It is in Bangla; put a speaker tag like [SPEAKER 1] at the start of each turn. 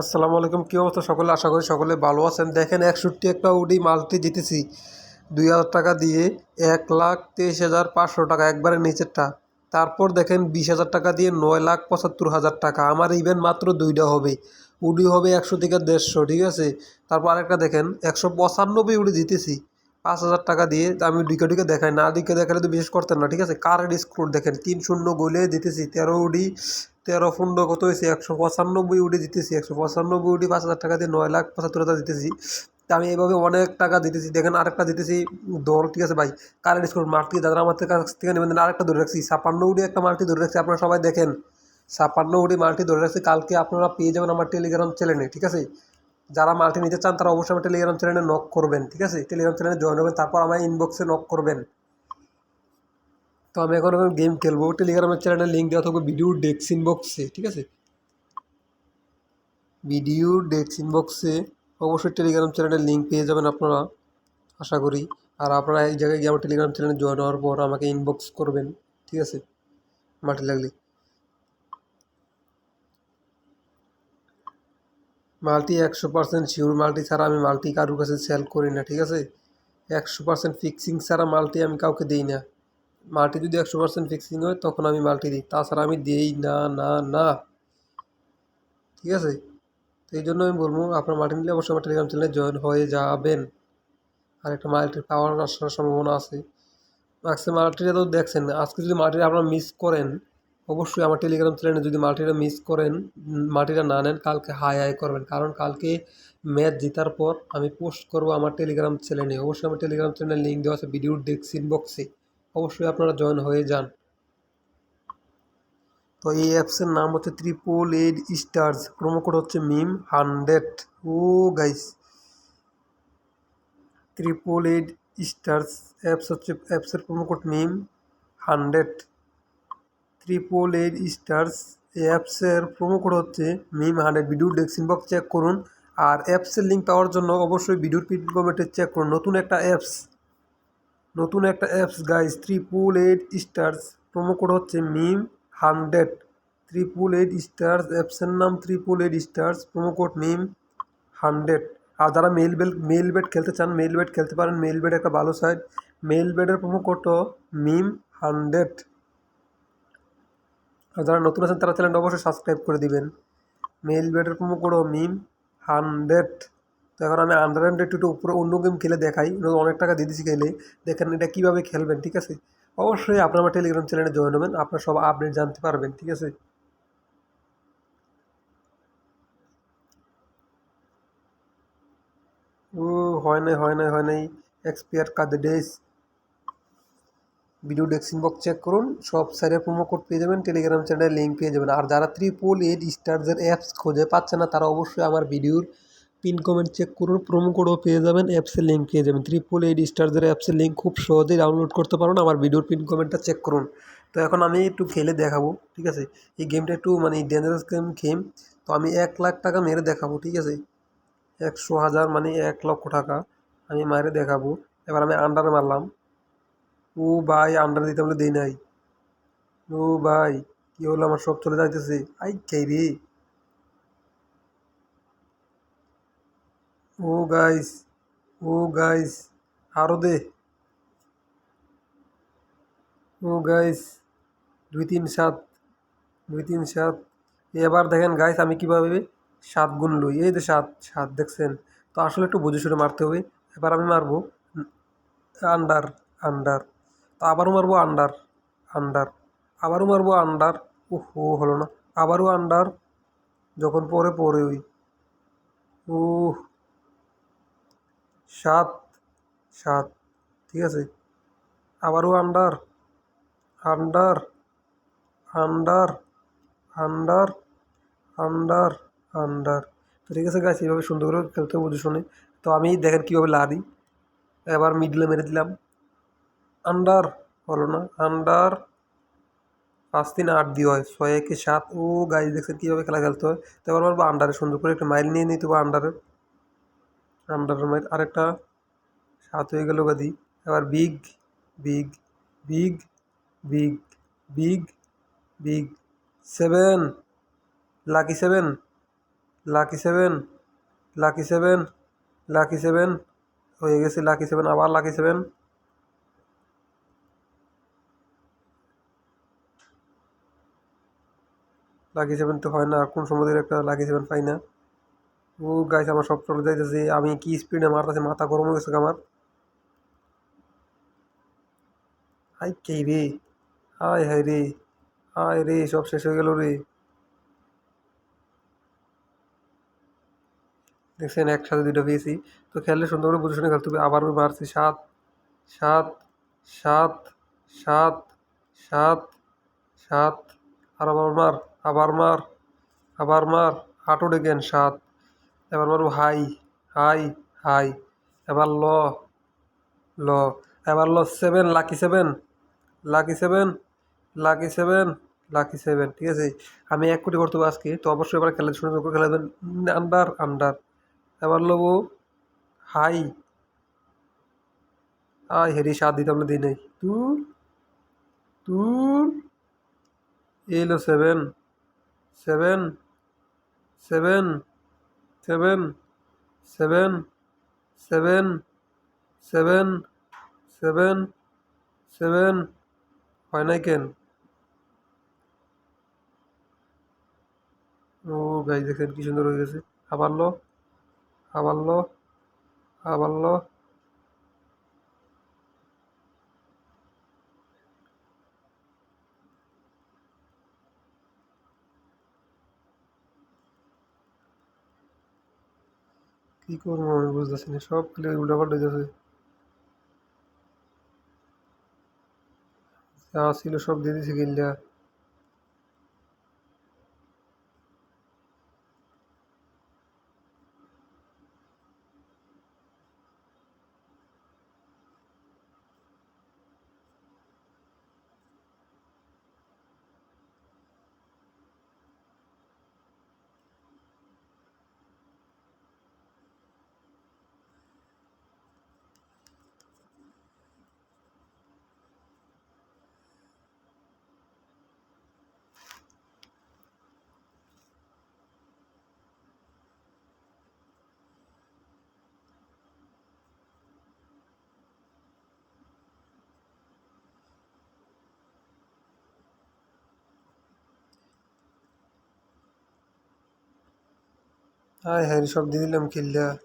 [SPEAKER 1] আসসালামু আলাইকুম, কী অবস্থা সকলে? আশা করি সকলে ভালো আছেন। দেখেন, একষট্টি একটা উডি মালটি জিতেছি দুই হাজার টাকা দিয়ে এক লাখ তেইশ হাজার পাঁচশো টাকা একবারে নিচেরটা। তারপর দেখেন, বিশ হাজার টাকা দিয়ে নয় লাখ পঁচাত্তর হাজার টাকা। আমার ইভেন্ট মাত্র দুইটা হবে। উডি হবে একশো থেকে দেড়শো, ঠিক আছে? তারপর আরেকটা দেখেন, একশো পঁচানব্বই উডি জিতেছি পাঁচ হাজার টাকা দিয়ে আমি ডিকে ডিকে দেখাই। না ডিকে দেখালে তো বিশেষ করতেন না, ঠিক আছে? কারেন্ট স্কোর দেখেন? তিন শূন্য গোলে জিতেছি, তেরো উডি, তেরো পনেরো কত হয়েছে? একশো পঁচানব্বই উডি জিতেছি, একশো পঁচানব্বই উডি পাঁচ হাজার টাকা দিয়ে নয় লাখ পঁচাত্তর হাজার জিতেছি। তা আমি এইভাবে অনেক টাকা দিতেছি দেখেন আরেকটা দিতেছি দল, ঠিক আছে ভাই? কারেন্ট স্কোর মাল্টি দাদা আমার কাছ থেকে নেবেন। আরেকটা ধরে রাখছি ছাপান্ন উডি একটা মাল্টি ধরে রাখছি। আপনারা সবাই দেখেন ছাপান্ন উডি মাল্টি ধরে রাখছি। কালকে আপনারা পেয়ে যাবেন আমার টেলিগ্রাম চ্যানেলে ঠিক আছে? যারা মাল্টি নিতে চান, তারা অবশ্যই আমার টেলিগ্রাম চ্যানেলে নক করবেন, ঠিক আছে? টেলিগ্রাম চ্যানেলে জয়েন হবেন, তারপর আমার ইনবক্সে নক করবেন। তো আমি এখন এখন গেম খেলব। টেলিগ্রামের চ্যানেলের লিঙ্ক দেওয়া থাকবে ভিডিও ডেস্ক ইনবক্সে ঠিক আছে? ভিডিও ডেস্ক ইনবক্সে অবশ্যই টেলিগ্রাম চ্যানেলের লিঙ্ক পেয়ে যাবেন আপনারা, আশা করি। আর আপনারা এই জায়গায় গিয়ে আমার টেলিগ্রাম চ্যানেলে জয়েন হওয়ার পর আমাকে ইনবক্স করবেন, ঠিক আছে? মাটি লাগলে। মাল্টি একশো পার্সেন্ট শিওর মাল্টি ছাড়া আমি মাল্টি কারোর কাছে সেল করি না, ঠিক আছে? একশো পার্সেন্ট ফিক্সিং ছাড়া মাল্টি আমি কাউকে দিই না। মাল্টি যদি একশো পার্সেন্ট ফিক্সিং হয়, তখন আমি মাল্টি দিই। তাছাড়া আমি দিই না না না। ঠিক আছে? তো এই জন্য আমি বলব, আপনার মাল্টি নিলে অবশ্যই আমার টেলিগ্রাম চ্যানেলে জয়েন হয়ে যাবেন। আর একটা মাল্টির পাওয়ার আসার সম্ভাবনা আছে। আজকে মাল্টিটা তো দেখছেন, আজকে যদি মাল্টিটা আপনারা মিস করেন অবশ্যই আমার টেলিগ্রাম চ্যানেলে যদি মাল্টিটা মিস করেন মাল্টিটা না নেন, কালকে হাই হাই করবেন। কারণ কালকে ম্যাচ জেতার পর আমি পোস্ট করব আমার টেলিগ্রাম চ্যানেলে অবশ্যই আমার টেলিগ্রাম চ্যানেলে লিঙ্ক দেওয়া আছে ভিডিওর ডেস্ক ইনবক্সে অবশ্যই আপনারা জয়েন হয়ে যান। তো এই অ্যাপসের নাম হচ্ছে triple eight stars promo code হচ্ছে মিম হান্ড্রেড ও guys triple eight stars apps হচ্ছে অ্যাপসের প্রোমো কোড মিম হান্ড্রেড ত্রিপল এইট স্টার্স অ্যাপসের প্রোমো কোড হচ্ছে মিম hundred video desk inbox check করুন। আর অ্যাপসের লিঙ্ক পাওয়ার জন্য অবশ্যই ভিডিওর পিন কমেন্টে চেক করুন। নতুন একটা অ্যাপস নতুন একটা apps guys triple eight stars promo code হচ্ছে মিম হান্ড্রেড ত্রিপুল এইট স্টার্স অ্যাপসের নাম triple eight stars promo code মিম হান্ড্রেড আর যারা মেল বেল মেল বেড খেলতে চান মেল বেড খেলতে পারেন। মেল বেড একটা ভালো সাইট মেল বেডের প্রোমো কোডও মিম হান্ড্রেড আর যারা নতুন আছেন তারা চ্যানেলটা অবশ্যই সাবস্ক্রাইব করে দিবেন। মেল বেডের প্রোমো কোডও মিম হান্ড্রেড তো এখন আমি আন্ডার হান্ড্রেড একটু উপরে অন্য গেম খেলে দেখাই। অনেক টাকা দিয়ে দিচ্ছি খেলে। দেখেন এটা কীভাবে খেলবেন, ঠিক আছে? অবশ্যই আপনার আমার টেলিগ্রাম চ্যানেলে জয়েন হবেন। আপনার সব আপডেট জানতে পারবেন, ঠিক আছে? ও, হয় নাই হয় নাই হয় নাই। এক্সপায়ার কাদের ডেস ভিডিও ডেস্ক ইনবক্স চেক করুন। সব সাইডের প্রোমো কোড পেয়ে যাবেন টেলিগ্রাম চ্যানেলের লিঙ্ক পেয়ে যাবেন। আর যারা ত্রিপল এইট স্টারদের অ্যাপস খুঁজে পাচ্ছে না, তারা অবশ্যই আমার ভিডিওর পিন কমেন্ট চেক করুন প্রোমো কোডও পেয়ে যাবেন অ্যাপসের লিঙ্ক পেয়ে যাবেন। ত্রিপল এইট স্টারদের অ্যাপসের লিঙ্ক খুব সহজেই ডাউনলোড করতে পারুন, আমার ভিডিওর পিন কমেন্টটা চেক করুন। তো এখন আমি একটু খেলে দেখাবো, ঠিক আছে? এই গেমটা একটু মানে ডেঞ্জারাস গেম গেম তো আমি এক লাখ টাকা মেরে দেখাবো, ঠিক আছে? একশো হাজার মানে এক লক্ষ টাকা আমি মারে দেখাবো। এবার আমি আন্ডারে মারলাম। ও ভাই আন্ডার দিতে বলে দেই নাই। ও ভাই, কি হলো? আমার সব চলে যাইতেছে। আই কে রে? ও গাইস ও গাইস আরও দে। ও গাইস দুই তিন সাত, দুই তিন সাত। এবার দেখেন গাইস আমি কীভাবে সাত গুণ লই? এই যে সাত সাত দেখছেন? তো আসলে একটু বুঝে শুনে মারতে হবে। এবার আমি মারবো। আন্ডার আন্ডার তো আবারও মারবো আন্ডার আন্ডার আবারও মারবো আন্ডার ও হো হলো না, আবারও আন্ডার যখন পরে পরে ওই ও সাত সাত, ঠিক আছে, আবারও under under under under under under তো ঠিক আছে গাছ এইভাবে সুন্দর করে খেলতে বুঝে শুনে, তো আমি দেখেন কীভাবে লাদি এবার মিডলে মেরে দিলাম। আন্ডার হলো না, আন্ডার পাঁচ তিন আট দিয়ে হয়, ছয়, একে সাত। ও গাছ দেখছেন কীভাবে খেলা খেলতে হয়? তো এবার বলব আন্ডারে সুন্দর করে একটা মাইল নিয়ে নিতে আন্ডারে। আন্ডারের মাইল আরেকটা সাত হয়ে গেল গাদি। এবার big big big big big big seven lucky seven lucky seven lucky seven lucky seven হয়ে গেছে লাকি সেভেন আবার লাকি সেভেন লাকি সেভেন তো হয় না, কোন সময় একটা লাকি সেভেন পাই না। ও গাইছে আমার সব চলে যাইতেছে। আমি কি স্পিডে মারতেছি, মাথা গরম হয়ে গেছে আমার। হাই কে রে? হাই হাই রে। হাই রে, সব শেষ হয়ে গেল রে। দেখছেন, একসাথে দুটো পেয়েছি। তো খেললে সুন্দর করে বুঝে শুনে খেলতে হবে। আবার মারছি। সাত সাত সাত সাত সাত সাত। আর আবার মার আবার মার আবার মার হাঁটু ডেকেন সাত। এবার মারবো হাই হাই হাই। এবার ল ল। এবার ল seven lucky seven lucky seven lucky seven lucky seven ঠিক আছে? আমি এক কোটি করতে আজকে, তো অবশ্যই এবার খেলে শুনে করে খেলা আন্ডার আন্ডার এবার লবো হাই। আয় হেরি, সাত দিতে আমরা দিই নাই। তুর তুর এলো seven seven seven seven seven seven seven seven seven হয় নাই কেন? ও গাই দেখেন কি সুন্দর হয়ে গেছে। আবার লো আবার লো আবার লো। কি করব আমি বুঝতেছি না, সব খেলে উল্টাপাল্টা যাচ্ছে যা ছিল সব দিয়ে দিছে গিল্লা। هاي هاي اللي دي لم كلها